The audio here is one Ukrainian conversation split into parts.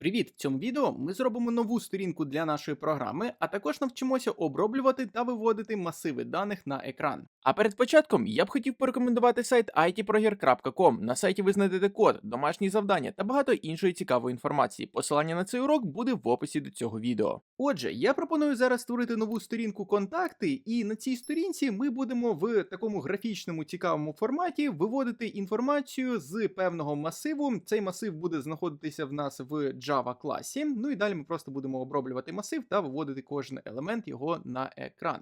Привіт! В цьому відео ми зробимо нову сторінку для нашої програми, а також навчимося оброблювати та виводити масиви даних на екран. А перед початком я б хотів порекомендувати сайт itproger.com. На сайті ви знайдете код, домашні завдання та багато іншої цікавої інформації. Посилання на цей урок буде в описі до цього відео. Отже, я пропоную зараз створити нову сторінку контакти, і на цій сторінці ми будемо в такому графічному цікавому форматі виводити інформацію з певного масиву. Цей масив буде знаходитися в нас в Java класі. Ну і далі ми просто будемо оброблювати масив та виводити кожен елемент його на екран.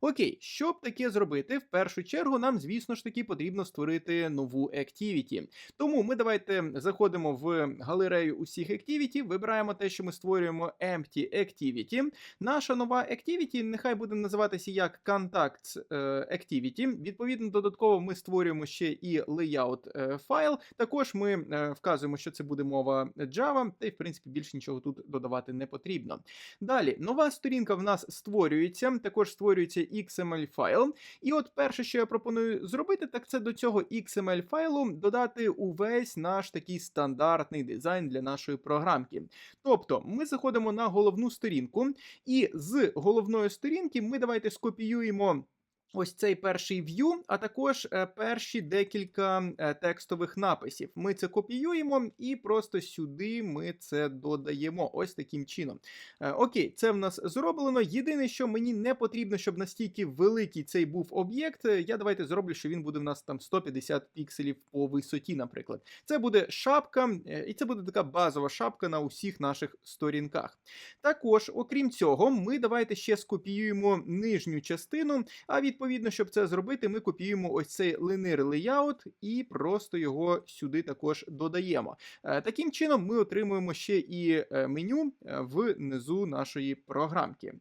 Окей, щоб таке зробити, в першу чергу нам, звісно ж таки, потрібно створити нову Activity. Тому ми давайте заходимо в галерею усіх Activity, вибираємо те, що ми створюємо Empty Activity. Наша нова Activity нехай буде називатися як Contacts е, Activity. Відповідно, додатково ми створюємо ще і layout е, файл. Також ми е, вказуємо, що це буде мова Java, та й в принципі більше нічого тут додавати не потрібно. Далі, нова сторінка в нас створюється, також створюється XML файл. І от перше, що я пропоную зробити, так це до цього XML файлу додати увесь наш такий стандартний дизайн для нашої програмки. Тобто ми заходимо на головну сторінку, і з головної сторінки ми давайте скопіюємо. Ось цей перший view, а також е, перші декілька е, текстових написів. Ми це копіюємо і просто сюди ми це додаємо. Ось таким чином. Е, Окей, це в нас зроблено. Єдине, що мені не потрібно, щоб настільки великий цей був об'єкт. Я давайте зроблю, що він буде в нас там 150 пікселів по висоті, наприклад. Це буде шапка, і це буде така базова шапка на усіх наших сторінках. Також, окрім цього, ми давайте ще скопіюємо нижню частину. А відповідно, щоб це зробити, ми копіюємо ось цей linear layout і просто його сюди також додаємо. Е, Таким чином, ми отримуємо ще і е, меню е, внизу нашої програмки.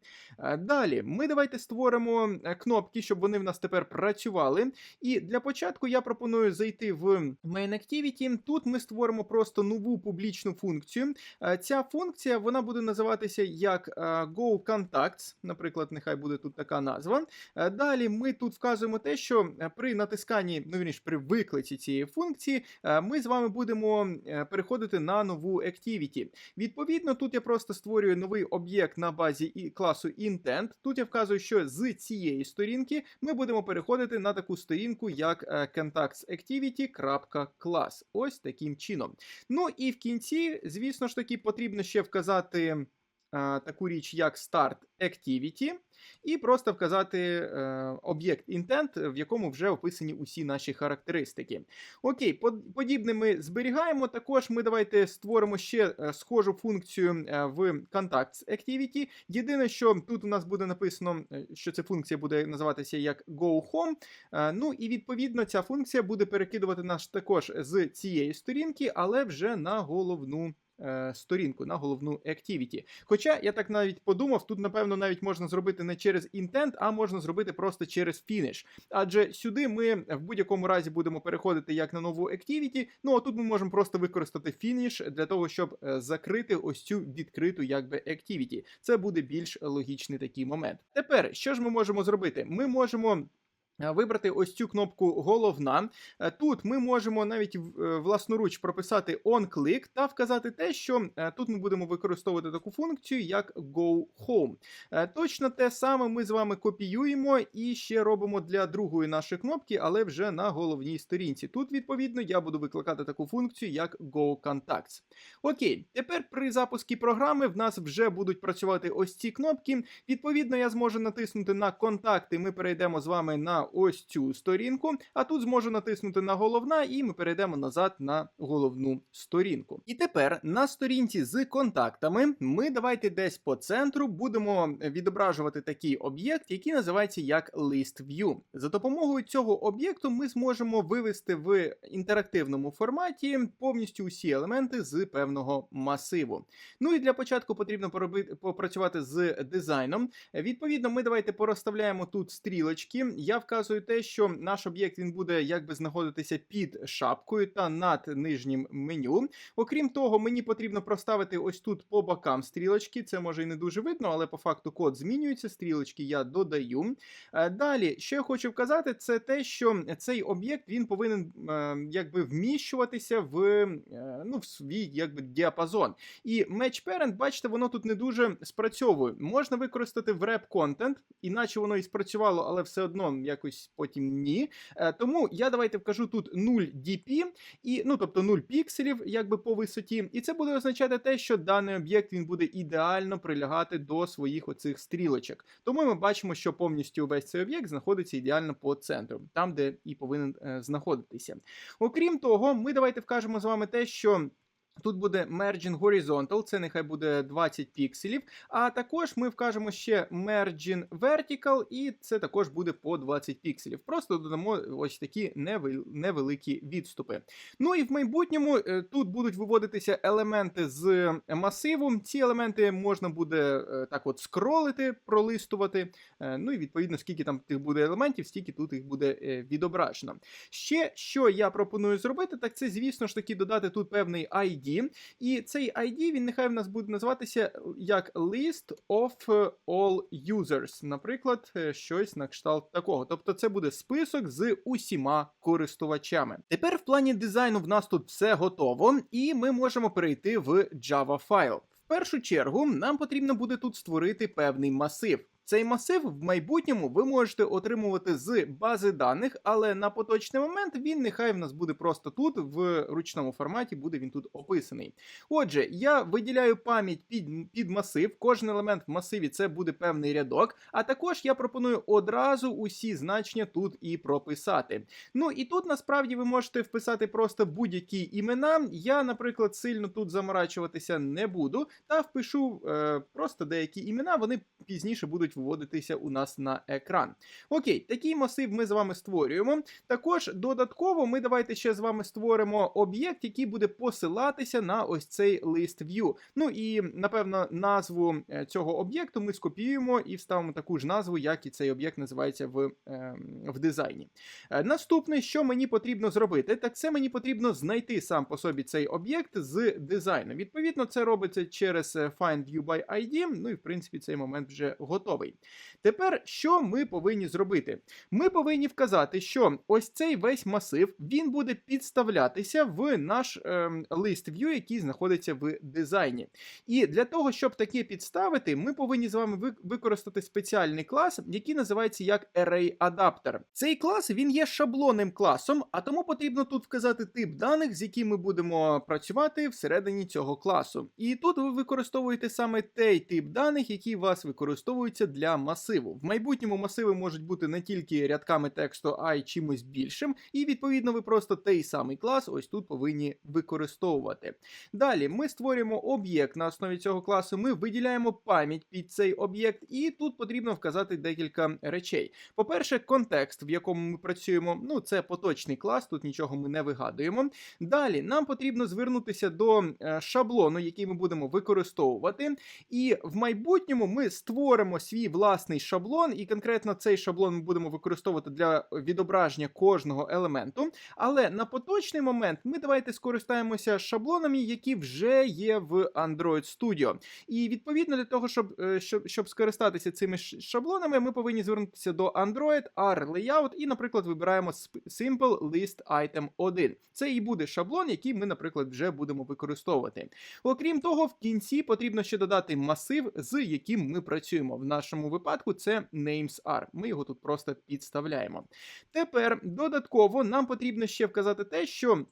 Далі, ми давайте створимо кнопки, щоб вони в нас тепер працювали. І для початку я пропоную зайти в Main Activity. Тут ми створимо просто нову публічну функцію. Ця функція вона буде називатися як е, Go Contacts, наприклад, нехай буде тут така назва. Е, Далі ми тут вказуємо те, що е, при натисканні, ну вірніш, при виклиці цієї функції, е, ми з вами будемо е, переходити на нову Activity. Відповідно, тут я просто створюю новий об'єкт на базі класу Intent. Тут я вказую, що з цієї сторінки ми будемо переходити на таку сторінку, як contactsActivity.class. Ось таким чином. Ну і в кінці, звісно ж таки, потрібно ще вказати таку річ, як Start Activity, і просто вказати е, об'єкт intent, в якому вже описані усі наші характеристики. Окей, под- подібне ми зберігаємо. Також ми давайте створимо ще е, схожу функцію е, в Contacts Activity. Єдине, що тут у нас буде написано, що ця функція буде називатися як Go Home. Е, Ну і відповідно ця функція буде перекидувати нас також з цієї сторінки, але вже на головну. Е, Сторінку на головну Activity. Хоча я так навіть подумав, тут напевно навіть можна зробити не через intent, а можна зробити просто через finish. Адже сюди ми в будь-якому разі будемо переходити як на нову Activity. Ну а тут ми можемо просто використати finish для того, щоб е, закрити ось цю відкриту якби Activity. Це буде більш логічний такий момент. Тепер що ж ми можемо зробити? Ми можемо. Е, Вибрати ось цю кнопку головна. Е, Тут ми можемо навіть е, власноруч прописати on-click та вказати те, що тут ми будемо використовувати таку функцію, як Go Home. Е, Точно те саме ми з вами копіюємо і ще робимо для другої нашої кнопки, але вже на головній сторінці. Тут, відповідно, я буду викликати таку функцію, як Go Contacts. Окей, тепер при запуску програми в нас вже будуть працювати ось ці кнопки. Відповідно, я зможу натиснути на контакти. Ми перейдемо з вами на ось цю сторінку. А тут зможу натиснути на головна, і ми перейдемо назад на головну сторінку. І тепер на сторінці з контактами ми давайте десь по центру будемо відображувати такий об'єкт, який називається як List View. За допомогою цього об'єкту ми зможемо вивести в інтерактивному форматі повністю усі елементи з певного масиву. Ну і для початку потрібно поробити попрацювати з дизайном. Відповідно, ми давайте порозставляємо тут стрілочки. Я вказую показує те, що наш об'єкт він буде якби знаходитися під шапкою та над нижнім меню. Окрім того, мені потрібно проставити ось тут по бокам стрілочки. Це може і не дуже видно, але по факту код змінюється. Стрілочки я додаю. Е, Далі, що я хочу вказати, це те, що цей об'єкт він повинен е, якби вміщуватися в, е, ну, в свій якби діапазон. І Match Parent, бачите, воно тут не дуже спрацьовує. Можна використати в rep контент, іначе воно і спрацювало, але все одно якось потім ні. Е, Тому я давайте вкажу тут 0 dp, і, ну, тобто 0 пікселів якби по висоті. І це буде означати те, що даний об'єкт він буде ідеально прилягати до своїх оцих стрілочок. Тому ми бачимо, що повністю весь цей об'єкт знаходиться ідеально по центру, там, де і повинен е, знаходитися. Окрім того, ми давайте вкажемо з вами те, що. Тут буде Merging Horizontal, це нехай буде 20 пікселів. А також ми вкажемо ще Merging Vertical, і це також буде по 20 пікселів. Просто додамо ось такі невеликі відступи. Ну і в майбутньому е, тут будуть виводитися елементи з масиву. Ці елементи можна буде е, так от скролити, пролистувати. Е, Ну і відповідно, скільки там тих буде елементів, стільки тут їх буде е, відображено. Ще що я пропоную зробити, так це, звісно ж таки, додати тут певний ID. І цей ID, він нехай в нас буде називатися як List of all users, наприклад, е, щось на кшталт такого. Тобто це буде список з усіма користувачами. Тепер в плані дизайну в нас тут все готово, і ми можемо перейти в Java файл. В першу чергу нам потрібно буде тут створити певний масив. Цей масив в майбутньому ви можете отримувати з бази даних, але на поточний момент він нехай в нас буде просто тут, в ручному форматі, буде він тут описаний. Отже, я виділяю пам'ять під, під масив. Кожен елемент в масиві це буде певний рядок. А також я пропоную одразу усі значення тут і прописати. Ну і тут насправді ви можете вписати просто будь-які імена. Я, наприклад, сильно тут заморачуватися не буду, та впишу е, просто деякі імена, вони пізніше будуть виводитися у нас на екран. Окей, такий масив ми з вами створюємо. Також додатково ми давайте ще з вами створимо об'єкт, який буде посилатися на ось цей лист view. Ну і напевно назву е, цього об'єкту ми скопіюємо і вставимо таку ж назву, як і цей об'єкт називається в, е, в дизайні. Е, Наступне, що мені потрібно зробити, так це мені потрібно знайти сам по собі цей об'єкт з дизайну. Відповідно, це робиться через е, Find View by ID. Ну і в принципі цей момент вже готовий. Тепер що ми повинні зробити? Ми повинні вказати, що ось цей весь масив він буде підставлятися в наш ем, лист view, який знаходиться в дизайні. І для того, щоб таке підставити, ми повинні з вами використати спеціальний клас, який називається як Array Adapter. Цей клас він є шаблонним класом, а тому потрібно тут вказати тип даних, з яким ми будемо працювати всередині цього класу. І тут ви використовуєте саме той тип даних, який у вас використовується для масиву. В майбутньому масиви можуть бути не тільки рядками тексту, а й чимось більшим. І відповідно ви просто той самий клас ось тут повинні використовувати. Далі ми створюємо об'єкт на основі цього класу. Ми виділяємо пам'ять під цей об'єкт, і тут потрібно вказати декілька речей. По-перше, контекст, в якому ми працюємо, ну це поточний клас, тут нічого ми не вигадуємо. Далі нам потрібно звернутися до е, шаблону, який ми будемо використовувати. І в майбутньому ми створимо свій власний шаблон, і конкретно цей шаблон ми будемо використовувати для відображення кожного елементу. Але на поточний момент ми давайте скористаємося шаблонами, які вже є в Android Studio. І відповідно для того, щоб, е, щоб, щоб скористатися цими шаблонами, ми повинні звернутися до Android, R Layout і, наприклад, вибираємо Simple List Item 1. Це і буде шаблон, який ми, наприклад, вже будемо використовувати. Окрім того, в кінці потрібно ще додати масив, з яким ми працюємо. В нашому випадку це namesR. Ми його тут просто підставляємо. Тепер додатково нам потрібно ще вказати те, що.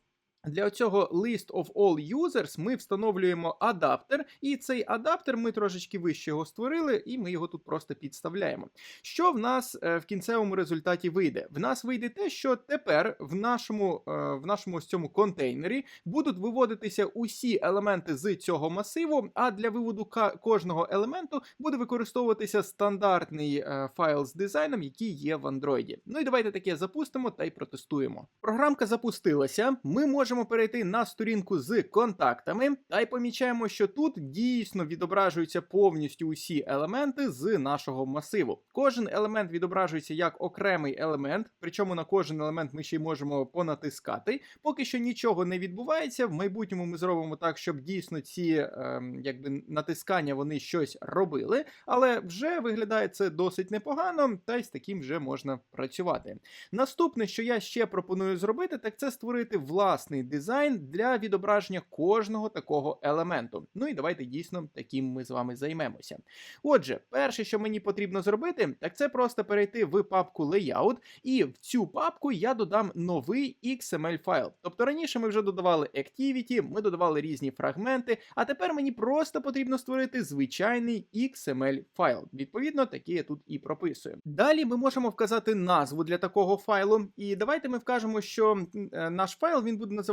Для цього list of all users ми встановлюємо адаптер, і цей адаптер ми трошечки вище його створили, і ми його тут просто підставляємо. Що в нас е, в кінцевому результаті вийде? В нас вийде те, що тепер в нашому, е, в нашому ось цьому контейнері будуть виводитися усі елементи з цього масиву, а для виводу кожного елементу буде використовуватися стандартний е, файл з дизайном, який є в Android. Ну і давайте таке запустимо та й протестуємо. Програмка запустилася. Ми можемо можемо перейти на сторінку з контактами та й помічаємо, що тут дійсно відображуються повністю усі елементи з нашого масиву. Кожен елемент відображується як окремий елемент, причому на кожен елемент ми ще й можемо понатискати. Поки що нічого не відбувається. В майбутньому ми зробимо так, щоб дійсно ці ем, якби натискання вони щось робили, але вже виглядає це досить непогано, та й з таким вже можна працювати. Наступне, що я ще пропоную зробити, так це створити власний дизайн для відображення кожного такого елементу. Ну і давайте дійсно таким ми з вами займемося. Отже, перше, що мені потрібно зробити, так це просто перейти в папку Layout, і в цю папку я додам новий XML файл. Тобто раніше ми вже додавали Activity, ми додавали різні фрагменти, а тепер мені просто потрібно створити звичайний XML файл. Відповідно, такий я тут і прописую. Далі ми можемо вказати назву для такого файлу, і давайте ми вкажемо, що е, наш файл він буде називатися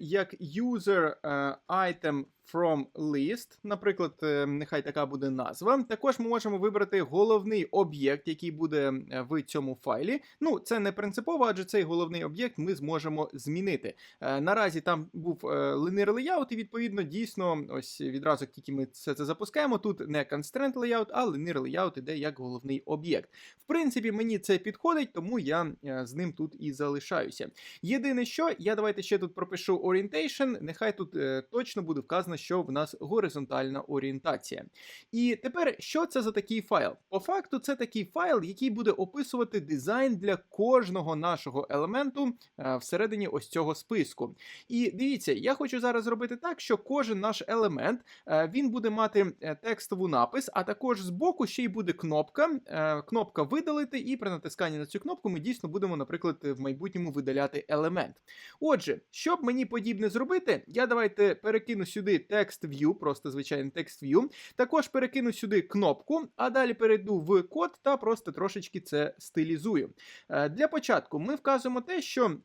як user е, item from list, наприклад, е, нехай така буде назва. Також ми можемо вибрати головний об'єкт, який буде е, в цьому файлі. Ну, це не принципово, адже цей головний об'єкт ми зможемо змінити. Е, Наразі там був linear layout, і відповідно дійсно, ось відразу тільки ми все це запускаємо. Тут не constraint layout, а linear layout іде як головний об'єкт. В принципі, мені це підходить, тому я з ним тут і залишаюся. Єдине, що я давайте ще тут пропишу orientation, нехай тут точно буде вказано, що в нас горизонтальна орієнтація. І тепер, що це за такий файл? По факту, це такий файл, який буде описувати дизайн для кожного нашого елементу е, всередині ось цього списку. І дивіться, я хочу зараз зробити так, що кожен наш елемент е, він буде мати е, текстову напис, а також збоку ще й буде кнопка. Кнопка видалити, і при натисканні на цю кнопку ми дійсно будемо, наприклад, в майбутньому видаляти елемент. Отже, щоб мені подібне зробити, я давайте перекину сюди текст view, просто звичайний текст view. Також перекину сюди кнопку, а далі перейду в код та просто трошечки це стилізую. Е, Для початку ми вказуємо те, що.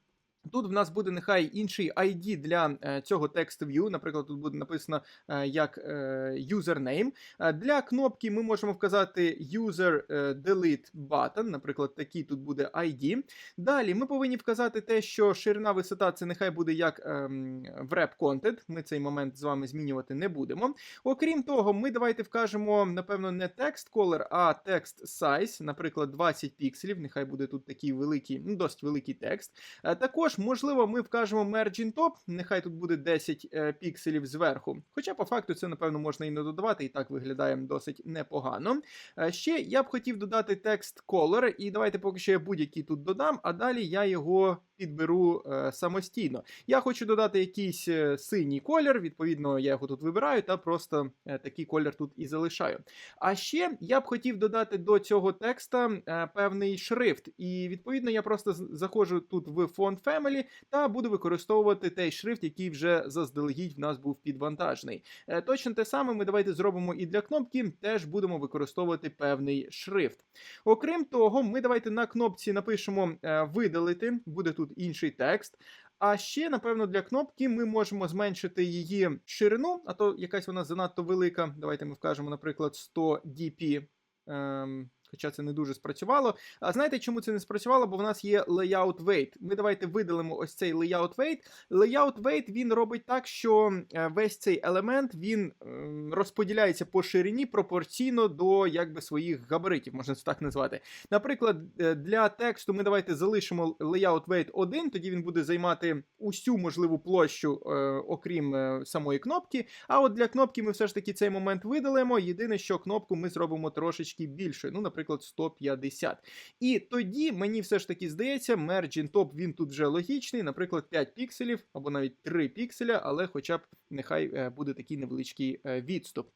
Тут в нас буде нехай інший ID для е, цього text view, Наприклад, тут буде написано е, як е, username. Для кнопки ми можемо вказати user delete button, наприклад, такий тут буде ID. Далі ми повинні вказати те, що ширина висота це нехай буде як ем, wrap content. Ми цей момент з вами змінювати не будемо. Окрім того, ми давайте вкажемо, напевно, не text color, а text size, наприклад, 20 пікселів. Нехай буде тут такий великий, ну, досить великий текст. Е, Також, можливо, ми вкажемо margin top, нехай тут буде 10 е, пікселів зверху. Хоча, по факту, це, напевно, можна і не додавати, і так виглядає досить непогано. Е, Ще я б хотів додати текст color, і давайте поки що я будь-який тут додам, а далі я його підберу е, самостійно. Я хочу додати якийсь е, синій колір, відповідно, я його тут вибираю та просто е, такий колір тут і залишаю. А ще я б хотів додати до цього текста е, певний шрифт, і відповідно я просто заходжу тут в Font Family та буду використовувати той шрифт, який вже заздалегідь в нас був підвантажений. Е, Точно те саме ми давайте зробимо і для кнопки, теж будемо використовувати певний шрифт. Окрім того, ми давайте на кнопці напишемо е, видалити, буде тут інший текст. А ще, напевно, для кнопки ми можемо зменшити її ширину, а то якась вона занадто велика. Давайте ми вкажемо, наприклад, 100 dp. Ем, Хоча це не дуже спрацювало. А знаєте, чому це не спрацювало? Бо в нас є layout weight. Ми давайте видалимо ось цей layout weight. Layout weight він робить так, що е, весь цей елемент він ем, розподіляється по ширині пропорційно до якби своїх габаритів, можна це так назвати. Наприклад, е, для тексту ми давайте залишимо layout weight 1, тоді він буде займати усю можливу площу, е, окрім самої кнопки. А от для кнопки ми все ж таки цей момент видалимо. Єдине, що кнопку ми зробимо трошечки більшою, ну, наприклад, 150. І тоді мені все ж таки здається, margin top він тут вже логічний, наприклад, 5 пікселів або навіть 3 пікселя, але хоча б нехай е, буде такий невеличкий е, відступ.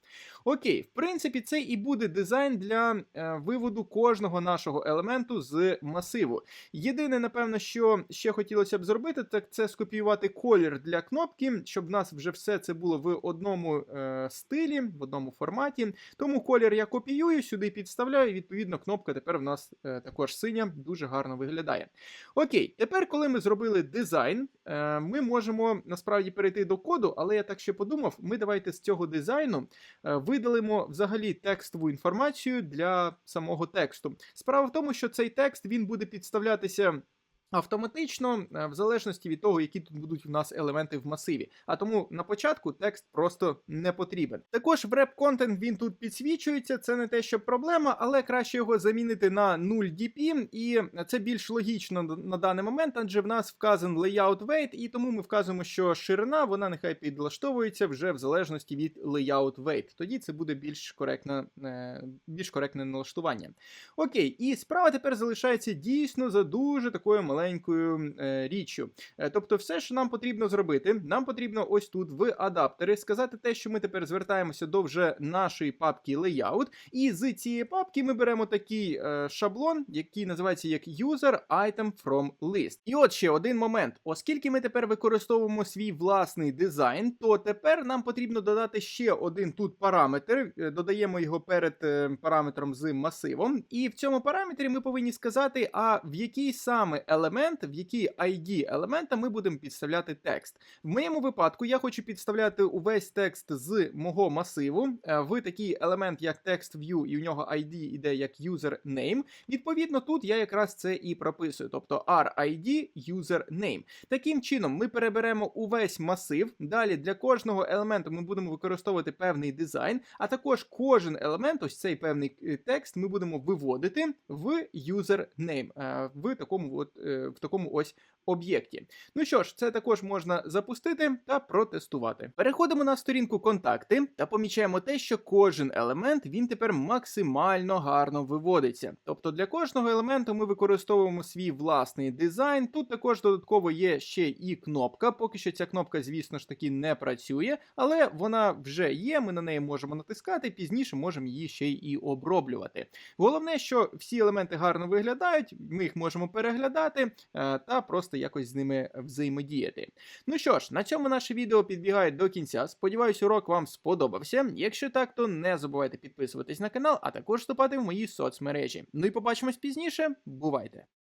Окей, в принципі, це і буде дизайн для е, виводу кожного нашого елементу з масиву. Єдине, напевно, що ще хотілося б зробити, так це скопіювати колір для кнопки, щоб в нас вже все це було в одному стилі, в одному форматі. Тому колір я копіюю, сюди підставляю, і відповідно кнопка тепер в нас е, також синя, дуже гарно виглядає. Окей, тепер, коли ми зробили дизайн, е, ми можемо насправді перейти до коду, але я так ще подумав, ми давайте з цього дизайну е, видалимо взагалі текстову інформацію для самого тексту. Справа в тому, що цей текст він буде підставлятися. Автоматично, е, в залежності від того, які тут будуть у нас елементи в масиві. А тому на початку текст просто не потрібен. Також в реп контент він тут підсвічується. Це не те, що проблема, але краще його замінити на 0 dp, і це більш логічно на- на даний момент, адже в нас вказан layout weight, і тому ми вказуємо, що ширина вона нехай підлаштовується вже в залежності від layout weight. Тоді це буде більш коректне, е, більш коректне налаштування. Окей, і справа тепер залишається дійсно за дуже такою маленькою е, річчю. Е, тобто, все, що нам потрібно зробити, нам потрібно ось тут в адаптери сказати те, що ми тепер звертаємося до вже нашої папки layout, і з цієї папки ми беремо такий е, шаблон, який називається як user item from list. І от ще один момент. Оскільки ми тепер використовуємо свій власний дизайн, то тепер нам потрібно додати ще один тут параметр. Додаємо його перед параметром з масивом. І в цьому параметрі ми повинні сказати, а в який саме елемент, в який ID елемента ми будемо підставляти текст. В моєму випадку я хочу підставляти увесь текст з мого масиву е, в такий елемент, як text view, і у нього ID іде як user name. Відповідно, тут я якраз це і прописую, тобто RID user name. Таким чином, ми переберемо увесь масив. Далі для кожного елементу ми будемо використовувати певний дизайн, а також кожен елемент, ось цей певний е, текст, ми будемо виводити в user name, е, в такому от, в такому ось об'єкті. Ну що ж, це також можна запустити та протестувати. Переходимо на сторінку контакти та помічаємо те, що кожен елемент він тепер максимально гарно виводиться. Тобто для кожного елементу ми використовуємо свій власний дизайн. Тут також додатково є ще і кнопка. Поки що ця кнопка, звісно ж таки, не працює, але вона вже є. Ми на неї можемо натискати, пізніше можемо її ще й оброблювати. Головне, що всі елементи гарно виглядають, ми їх можемо переглядати е, та просто якось з ними взаємодіяти. Ну що ж, на цьому наше відео підбігає до кінця. Сподіваюсь, урок вам сподобався. Якщо так, то не забувайте підписуватись на канал, а також вступати в мої соцмережі. Ну і побачимось пізніше. Бувайте!